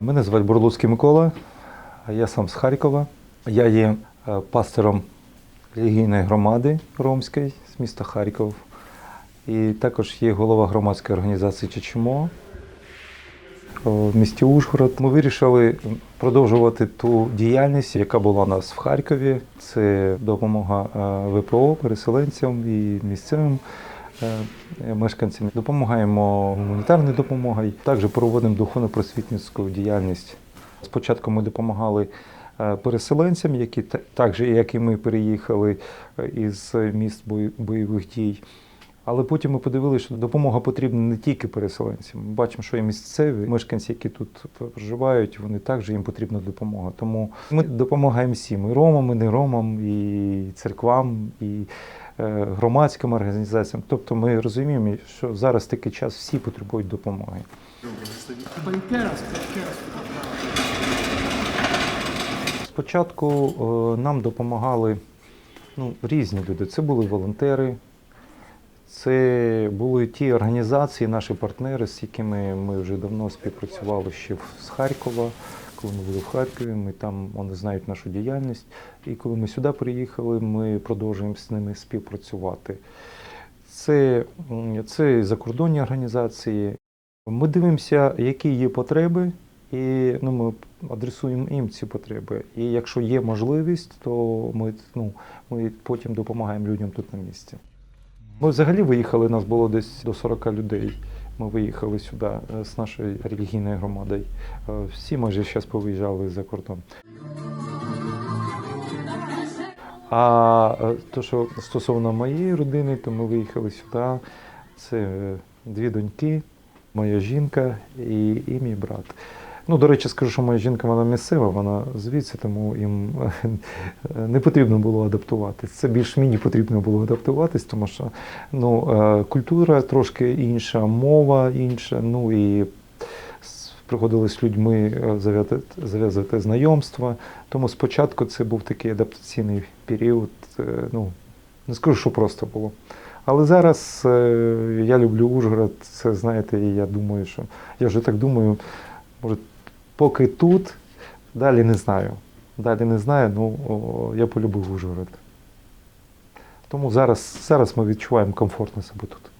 Мене звати Бурлуцький Микола, я сам з Харкова. Я є е, пастором релігійної громади ромської з міста Харків. І також є голова громадської організації Чечимо в місті Ужгород. Ми вирішили продовжувати ту діяльність, яка була у нас в Харкові. Це допомога е, ВПО переселенцям і місцевим мешканцям. Допомагаємо гуманітарною допомогою. Також проводимо духовно-просвітницьку діяльність. Спочатку ми допомагали е, переселенцям, які та- так як і ми, переїхали е, із міст бой- бойових дій. Але потім ми подивилися, що допомога потрібна не тільки переселенцям. Ми бачимо, що і місцеві мешканці, які тут проживають, вони також їм потрібна допомога. Тому ми допомагаємо всім і ромам, і не ромам, і церквам, і е, громадським організаціям. Тобто ми розуміємо, що зараз такий час всі потребують допомоги. Спочатку е, нам допомагали ну, різні люди. Це були волонтери, це були ті організації, наші партнери, з якими ми вже давно співпрацювали ще з Харкова. Коли ми були в Харкові, ми там вони знають нашу діяльність. І коли ми сюди приїхали, ми продовжуємо з ними співпрацювати. Це, це закордонні організації. Ми дивимося, які є потреби, і ну, ми адресуємо їм ці потреби. І якщо є можливість, то ми, ну, ми потім допомагаємо людям тут на місці. Ми взагалі виїхали, нас було десь до 40 людей. Ми виїхали сюди е, з нашою релігійною громадою. Е, Всі майже зараз повиїжджали за кордон. А е, то, що стосовно моєї родини, то ми виїхали сюди. Це дві доньки, моя жінка і, і мій брат. Ну, до речі, скажу, що моя жінка вона місцева, вона звідси, тому їм не потрібно було адаптуватись. Це більш мені потрібно було адаптуватись, тому що ну, е, культура трошки інша, мова інша, ну і приходилось з людьми е, зав'язати знайомства. Тому спочатку це був такий адаптаційний період. е, Ну, не скажу, що просто було. Але зараз е, я люблю Ужгород, це знаєте, і я думаю, що я вже так думаю, може, поки тут, далі не знаю. Далі не знаю, ну я полюбив Ужгород. Тому зараз, зараз ми відчуваємо комфортно себе тут.